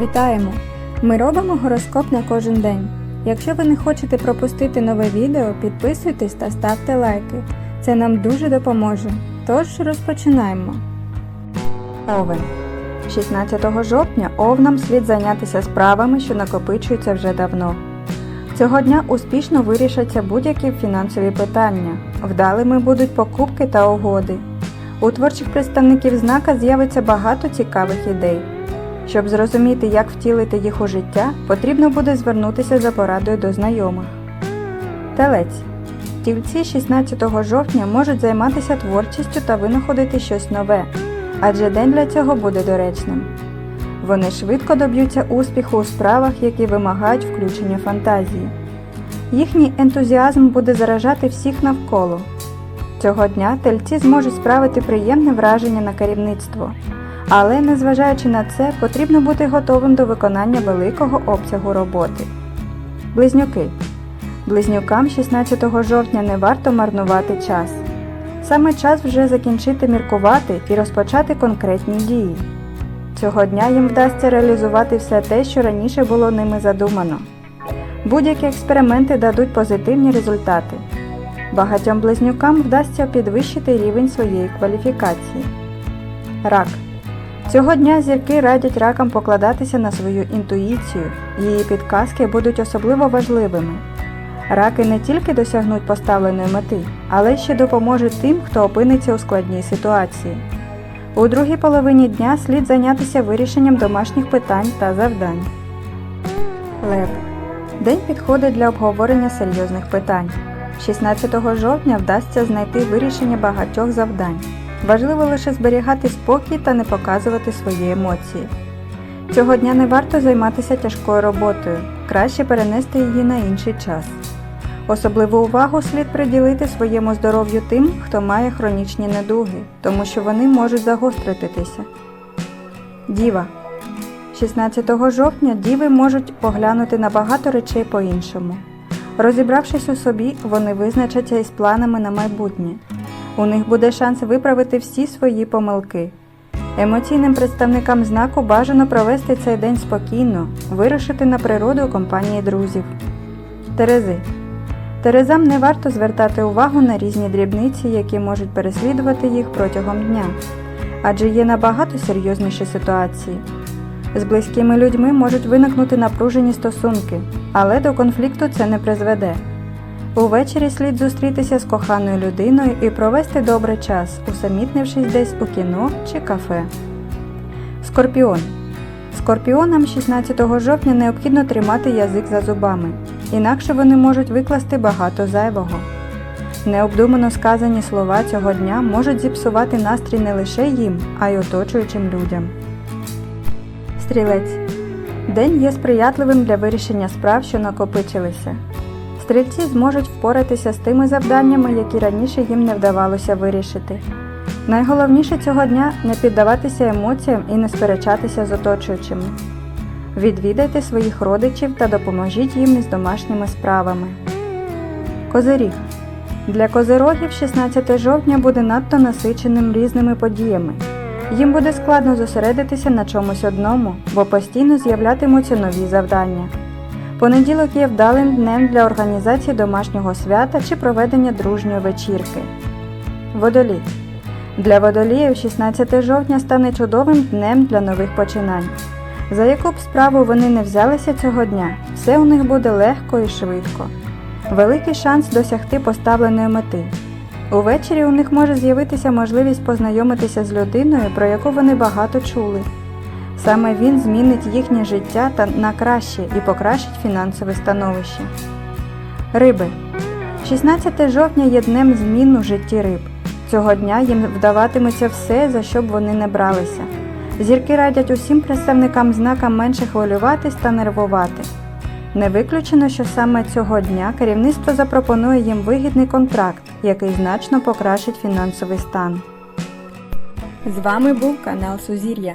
Вітаємо! Ми робимо гороскоп на кожен день. Якщо ви не хочете пропустити нове відео, підписуйтесь та ставте лайки. Це нам дуже допоможе. Тож розпочинаємо. Овен. 16 жовтня овнам слід зайнятися справами, що накопичуються вже давно. Цього дня успішно вирішаться будь-які фінансові питання. Вдалими будуть покупки та угоди. У творчих представників знака з'явиться багато цікавих ідей. Щоб зрозуміти, як втілити їх у життя, потрібно буде звернутися за порадою до знайомих. Телець. Тільці 16 жовтня можуть займатися творчістю та винаходити щось нове, адже день для цього буде доречним. Вони швидко доб'ються успіху у справах, які вимагають включення фантазії. Їхній ентузіазм буде заражати всіх навколо. Цього дня тельці зможуть справити приємне враження на керівництво. Але, незважаючи на це, потрібно бути готовим до виконання великого обсягу роботи. Близнюки. Близнюкам 16 жовтня не варто марнувати час. Саме час вже закінчити міркувати і розпочати конкретні дії. Цього дня їм вдасться реалізувати все те, що раніше було ними задумано. Будь-які експерименти дадуть позитивні результати. Багатьом близнюкам вдасться підвищити рівень своєї кваліфікації. Рак. Цього дня зірки радять ракам покладатися на свою інтуїцію, її підказки будуть особливо важливими. Раки не тільки досягнуть поставленої мети, але ще допоможуть тим, хто опиниться у складній ситуації. У другій половині дня слід зайнятися вирішенням домашніх питань та завдань. Лев. День підходить для обговорення серйозних питань. 16 жовтня вдасться знайти вирішення багатьох завдань. Важливо лише зберігати спокій та не показувати свої емоції. Цього дня не варто займатися тяжкою роботою, краще перенести її на інший час. Особливу увагу слід приділити своєму здоров'ю тим, хто має хронічні недуги, тому що вони можуть загостритися. Діва. 16 жовтня діви можуть поглянути на багато речей по-іншому. Розібравшись у собі, вони визначаться із планами на майбутнє. У них буде шанс виправити всі свої помилки. Емоційним представникам знаку бажано провести цей день спокійно, вирушити на природу у компанії друзів. Терези. Терезам не варто звертати увагу на різні дрібниці, які можуть переслідувати їх протягом дня, адже є набагато серйозніші ситуації. З близькими людьми можуть виникнути напружені стосунки, але до конфлікту це не призведе. Увечері слід зустрітися з коханою людиною і провести добрий час, усамітнившись десь у кіно чи кафе. Скорпіон. Скорпіонам 16 жовтня необхідно тримати язик за зубами, інакше вони можуть викласти багато зайвого. Необдумано сказані слова цього дня можуть зіпсувати настрій не лише їм, а й оточуючим людям. Стрілець. День є сприятливим для вирішення справ, що накопичилися. Стрільці зможуть впоратися з тими завданнями, які раніше їм не вдавалося вирішити. Найголовніше цього дня не піддаватися емоціям і не сперечатися з оточуючими. Відвідайте своїх родичів та допоможіть їм із домашніми справами. Козиріг. Для козирогів 16 жовтня буде надто насиченим різними подіями. Їм буде складно зосередитися на чомусь одному, бо постійно з'являтимуться нові завдання. Понеділок є вдалим днем для організації домашнього свята чи проведення дружньої вечірки. Водолій. Для водоліїв 16 жовтня стане чудовим днем для нових починань. За яку б справу вони не взялися цього дня, все у них буде легко і швидко. Великий шанс досягти поставленої мети. Увечері у них може з'явитися можливість познайомитися з людиною, про яку вони багато чули. Саме він змінить їхнє життя та на краще і покращить фінансове становище. Риби. 16 жовтня є днем змін у житті риб. Цього дня їм вдаватиметься все, за що б вони не бралися. Зірки радять усім представникам знака менше хвилюватись та нервувати. Не виключено, що саме цього дня керівництво запропонує їм вигідний контракт, який значно покращить фінансовий стан. З вами був канал Сузір'я.